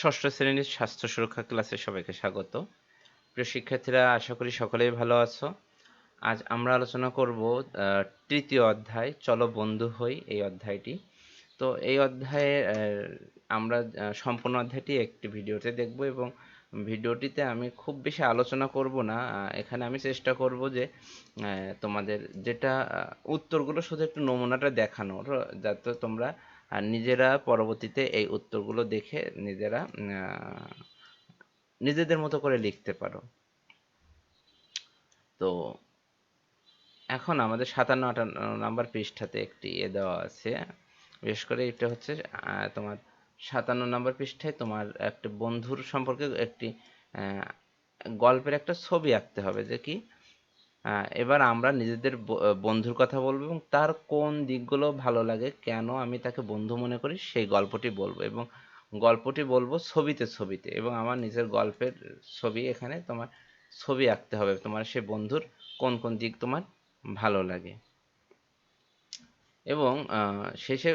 ষষ্ঠ শ্রেণির স্বাস্থ্য সুরক্ষা ক্লাসে সবাইকে স্বাগত। প্রিয় শিক্ষার্থীরা, আশা করি সকলেই ভালো আছো। আজ আমরা আলোচনা করব তৃতীয় অধ্যায়, চলো বন্ধু হই এই অধ্যায়টি। তো এই অধ্যায়ে আমরা সম্পূর্ণ অধ্যায়টি একটি ভিডিওতে দেখব এবং ভিডিওটিতে আমি খুব বেশি আলোচনা করব না। এখানে আমি চেষ্টা করব যে তোমাদের যেটা উত্তরগুলো শুধু একটু নমুনাটা দেখানোর, যাতে তোমরা আর নিজেরা পরবর্তীতে এই উত্তরগুলো দেখে নিজেরা নিজেদের মতো করে লিখতে পারো। তো এখন আমাদের সাতান্ন, আটান্ন নাম্বার পৃষ্ঠাতে একটি এ দেওয়া আছে। বিশেষ করে এটা হচ্ছে তোমার সাতান্ন নাম্বার পৃষ্ঠায় তোমার একটা বন্ধুর সম্পর্কে একটি গল্পের একটা ছবি আঁকতে হবে যে কি এবার আমরা নিজেদের বন্ধুর কথা বলব এবং তার কোন দিকগুলো ভালো লাগে, কেন আমি তাকে বন্ধু মনে করি সেই গল্পটি বলব এবং গল্পটি বলব ছবিতে ছবিতে এবং আমার নিজের গল্পের ছবি এখানে তোমার ছবি আঁকতে হবে, তোমার সে বন্ধুর কোন কোন দিক তোমার ভালো লাগে। এবং শেষে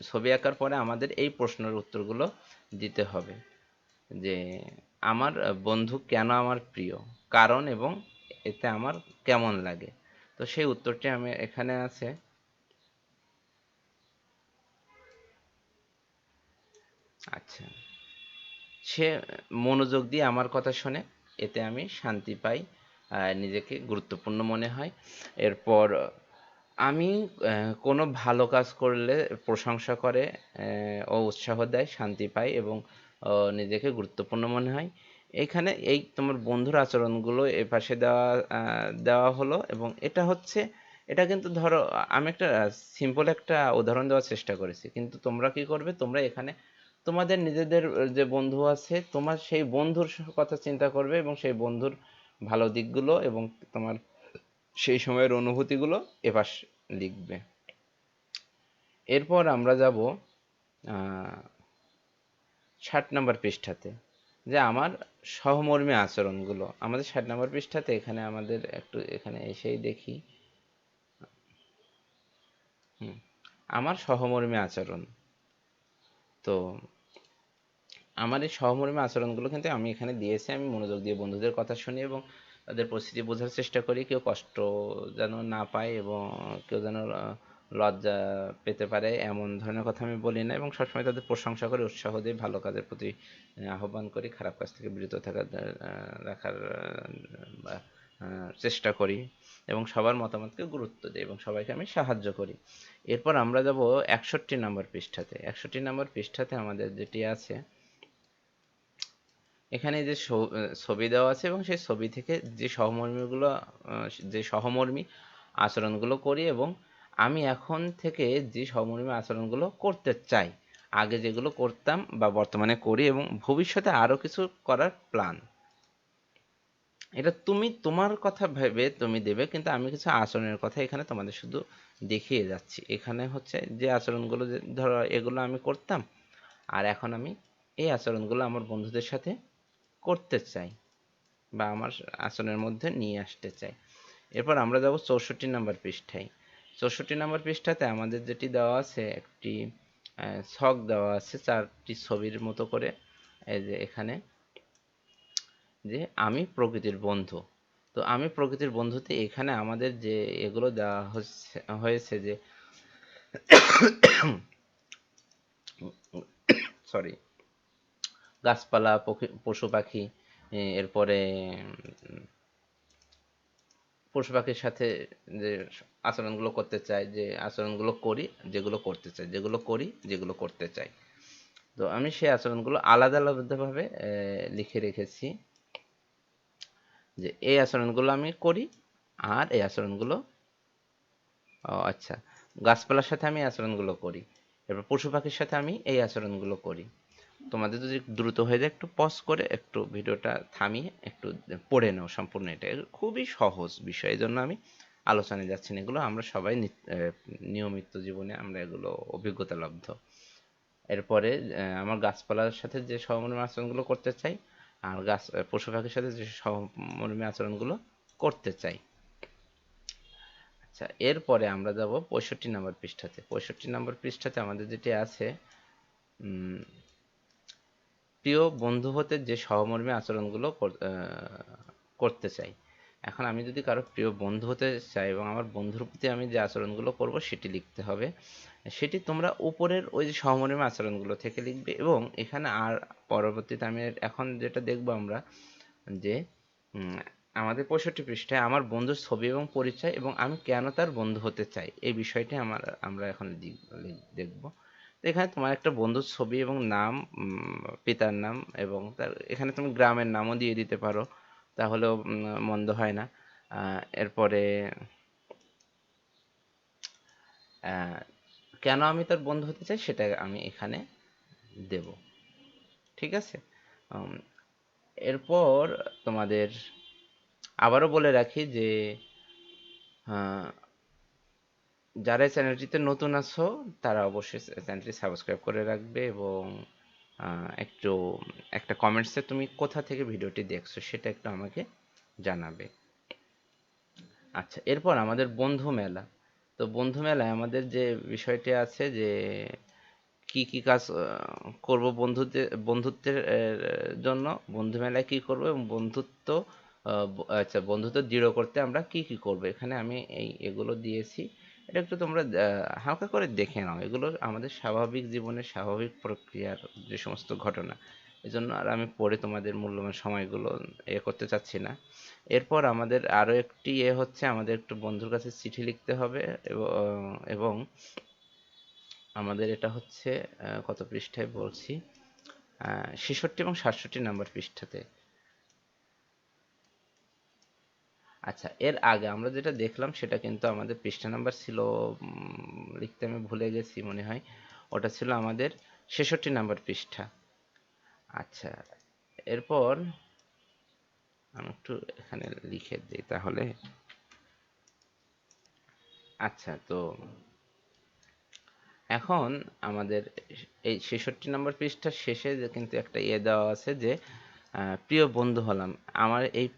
ছবি আঁকার পরে আমাদের এই প্রশ্নের উত্তরগুলো দিতে হবে যে, আমার বন্ধু কেন আমার প্রিয়? কারণ এবং এতে আমার কেমন লাগে? তো সেই উত্তরটি আমি এখানে আছে। আচ্ছা। সে মনোযোগ দিয়ে আমার কথা শোনে, এতে আমি শান্তি পাই নিজেকে গুরুত্বপূর্ণ মনে হয়। এরপর, আমি কোনো ভালো কাজ করলে প্রশংসা করে ও উৎসাহ দেয়, শান্তি পাই এবং নিজেকে গুরুত্বপূর্ণ মনে হয়। এইখানে এই তোমার বন্ধুর আচরণগুলো এ পাশে দেওয়া দেওয়া হলো এবং এটা হচ্ছে, এটা কিন্তু ধরো আমি একটা সিম্পল একটা উদাহরণ দেওয়ার চেষ্টা করেছি। কিন্তু তোমরা কি করবে? তোমরা এখানে তোমাদের নিজেদের যে বন্ধু আছে, তোমার সেই বন্ধুর কথা চিন্তা করবে এবং সেই বন্ধুর ভালো দিকগুলো এবং তোমার সেই সময়ের অনুভূতিগুলো এপাশ লিখবে। এরপর আমরা যাব ষাট নম্বর পৃষ্ঠাতে। যে আমার সহমর্মী আচরণগুলো, আমাদের ষাট নম্বর পৃষ্ঠাতে এখানে আমাদের একটু এখানে এসেই দেখি। আমার সহমর্মী আচরণ। তো আমার এই সহমর্মী আচরণগুলো কিন্তু আমি এখানে দিয়েছি, আমি মনোযোগ দিয়ে বন্ধুদের কথা শুনি এবং তাদের পরিস্থিতি বোঝার চেষ্টা করি। কেউ কষ্ট যেন না পায় এবং কেউ যেন লজ্জা পেতে পারে এমন ধরনের কথা আমি বলি না এবং সবসময় তাদের প্রশংসা করে, উৎসাহ দিয়ে ভালো কাজের প্রতি আহ্বান করি, খারাপ কাজ থেকে বিরত থাকার রাখার চেষ্টা করি এবং সবার মতামতকে গুরুত্ব দিই এবং সবাইকে আমি সাহায্য করি। এরপর আমরা যাব একষট্টি নম্বর পৃষ্ঠাতে। একষট্টি নম্বর পৃষ্ঠাতে আমাদের যেটি আছে, এখানে যে ছবি দেওয়া আছে এবং সেই ছবি থেকে যে সহমর্মীগুলো যে সহমর্মী আচরণগুলো করি এবং আমি এখন থেকে যে সহমর্মী আচরণগুলো করতে চাই, আগে যেগুলো করতাম বা বর্তমানে করি এবং ভবিষ্যতে আরও কিছু করার প্ল্যান এটা তুমি তোমার কথা ভেবে তুমি দেবে, কিন্তু আমি কিছু আচরণের কথা এখানে তোমাদের শুধু দেখিয়ে যাচ্ছি। এখানে হচ্ছে যে আচরণগুলো যে ধরো এগুলো আমি করতাম, আর এখন আমি এই আচরণগুলো আমার বন্ধুদের সাথে করতে চাই বা আমার আচরণের মধ্যে নিয়ে আসতে চাই। এরপর আমরা যাব চৌষট্টি নাম্বার পৃষ্ঠায়। চৌষট্টি নম্বর পৃষ্ঠাতে আমাদের যেটি দেওয়া আছে, একটি ছক দেওয়া আছে চারটি ছবির মতো করে। এই যে এখানে, যে আমি প্রকৃতির বন্ধু। তো আমি প্রকৃতির বন্ধুতে এখানে আমাদের যে এগুলো দেওয়া হচ্ছে, হয়েছে যে সরি, গাছপালা পশু পাখি এরপরে পশু পাখির সাথে যে আচরণগুলো করতে চাই, যে আচরণগুলো করি, যেগুলো করতে চাই, যেগুলো করি, যেগুলো করতে চাই। তো আমি সেই আচরণগুলো আলাদা আলাদাভাবে লিখে রেখেছি যে এই আচরণগুলো আমি করি আর এই আচরণগুলো, ও আচ্ছা গাছপালার সাথে আমি আচরণগুলো করি, এরপর পশু পাখির সাথে আমি এই আচরণগুলো করি। তোমাদের যদি দ্রুত হয়ে যায়, একটু পজ করে, একটু ভিডিওটা থামিয়ে, একটু পড়ে নাও, সম্পূর্ণ এটা। খুবই সহজ বিষয়, এই জন্য আমি আলোচনায় যাচ্ছি না এগুলো আমরা সবাই নিয়মিত জীবনে আমরা এগুলো অভিজ্ঞতা লব্ধ। এরপরে আমার গাছপালার সাথে যে সহমর্মী আচরণগুলো করতে চাই, আর গাছ পশু পাখির সাথে যে সহমর্মী আচরণগুলো করতে চাই। আচ্ছা এরপরে আমরা যাব পঁয়ষট্টি নম্বর পৃষ্ঠাতে। পঁয়ষট্টি নম্বর পৃষ্ঠাতে আমাদের যেটি আছে প্রিয় বন্ধু হতে যে সহমর্মী আচরণগুলো করতে চাই। এখন আমি যদি কারও প্রিয় বন্ধু হতে চাই এবং আমার বন্ধুর প্রতি আমি যে আচরণগুলো করব সেটি লিখতে হবে। সেটি তোমরা উপরের ওই যে সহমর্মী আচরণগুলো থেকে লিখবে এবং এখানে আর পরবর্তীতে আমি এখন যেটা দেখব আমরা যে আমাদের পঁয়ষট্টি পৃষ্ঠায় আমার বন্ধুর ছবি এবং পরিচয় এবং আমি কেন তার বন্ধু হতে চাই এই বিষয়টি আমার, আমরা এখন দেখব। এখানে তোমার একটা বন্ধুর ছবি এবং নাম পিতার নাম এবং তার, এখানে তুমি গ্রামের নামও দিয়ে দিতে পারো। তাহলেও মন্দ হয় না। এরপরে কেন আমি তার বন্ধু হতে চাই সেটা আমি এখানে দেব। ঠিক আছে? এরপর তোমাদের আবারও বলে রাখি যে যারা চ্যানেলটিতে নতুন আছো, তারা অবশ্যই চ্যানেলটি সাবস্ক্রাইব করে রাখবে এবং একটু, একটা কমেন্টসে তুমি কোথা থেকে ভিডিওটি দেখছ সেটা একটু আমাকে জানাবে। আচ্ছা এরপর আমাদের বন্ধু মেলা। তো বন্ধু মেলায় আমাদের যে বিষয়টি আছে যে, কি কি কাজ করব বন্ধুত্বের বন্ধুত্বের জন্য, বন্ধু মেলায় কি করব এবং বন্ধুত্ব আচ্ছা বন্ধুত্ব দৃঢ় করতে আমরা কি কি করব? এখানে আমি এই, এগুলো দিয়েছি। এটা একটু তোমরা হালকা করে দেখে নাও। এগুলো আমাদের স্বাভাবিক জীবনের স্বাভাবিক প্রক্রিয়ার যে সমস্ত ঘটনা, এজন্য আর আমি পড়ে তোমাদের মূল্যবান সময়গুলো এ করতে চাচ্ছি না। এরপর আমাদের আরও একটি এ হচ্ছে, আমাদের একটু বন্ধুর কাছে চিঠি লিখতে হবে এবং আমাদের এটা হচ্ছে কত পৃষ্ঠায় বলছি? ছেষট্টি এবং সাতষট্টি নাম্বার পৃষ্ঠাতে। আচ্ছা এর আগে আমরা যেটা দেখলাম সেটা কিন্তু আমাদের পৃষ্ঠা নাম্বার ছিল লিখতে আমি ভুলে গেছি মনে হয়। ওটা ছিল আমাদের ছেষট্টি নাম্বার পৃষ্ঠা। আচ্ছা এরপর আমি একটু এখানে লিখে দিই তাহলে। আচ্ছা তো এখন আমাদের এই ছেষট্টি নম্বর পৃষ্ঠার শেষে কিন্তু একটা ইয়ে দেওয়া আছে যে প্রিয় বন্ধু হলাম। আমার এই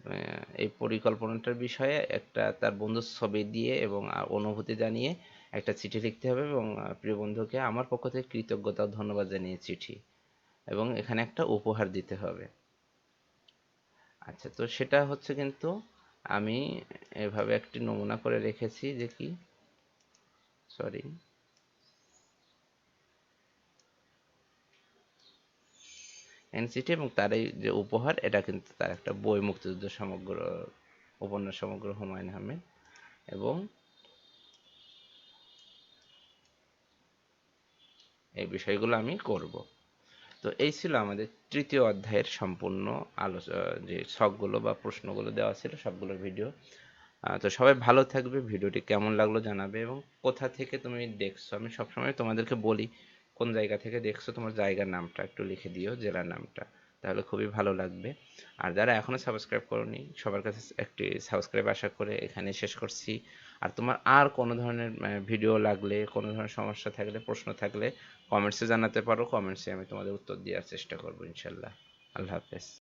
এই পরিকল্পনাটার বিষয়ে একটা তার বন্ধুর ছবি দিয়ে এবং অনুভূতি জানিয়ে একটা চিঠি লিখতে হবে এবং প্রিয় বন্ধুকে আমার পক্ষ থেকে কৃতজ্ঞতা ধন্যবাদ জানিয়ে চিঠি এবং এখানে একটা উপহার দিতে হবে। আচ্ছা তো সেটা হচ্ছে কিন্তু আমি এভাবে একটি নমুনা করে রেখেছি যে কি? সরি এনসিটি এবং তার এই যে উপহার, এটা কিন্তু তার একটা বই মুক্তিযুদ্ধ সমগ্র, উপন্যাস সমগ্র হুমায়ুন আহমেদ এবং এই বিষয়গুলো আমি করব। তো এই ছিল আমাদের তৃতীয় অধ্যায়ের সম্পূর্ণ আলোচনা যে ছকগুলো বা প্রশ্নগুলো দেওয়া ছিল, সবগুলোর ভিডিও। তো সবাই ভালো থাকবে, ভিডিওটি কেমন লাগল জানাবে এবং কোথা থেকে তুমি দেখছ, আমি সবসময় তোমাদেরকে বলি কোন জায়গা থেকে দেখছ তোমার জায়গার নামটা একটু লিখে দিও, জেলার নামটা। তাহলে খুবই ভালো লাগবে। আর যারা এখনও সাবস্ক্রাইব করনি, সবার কাছে একটি সাবস্ক্রাইব আশা করে এখানে শেষ করছি। আর তোমার আর কোনো ধরনের ভিডিও লাগলে, কোনো ধরনের সমস্যা থাকলে, প্রশ্ন থাকলে কমেন্টসে জানাতে পারো। কমেন্টসে আমি তোমাদের উত্তর দেওয়ার চেষ্টা করব, ইনশাল্লাহ। আল্লাহ হাফেজ।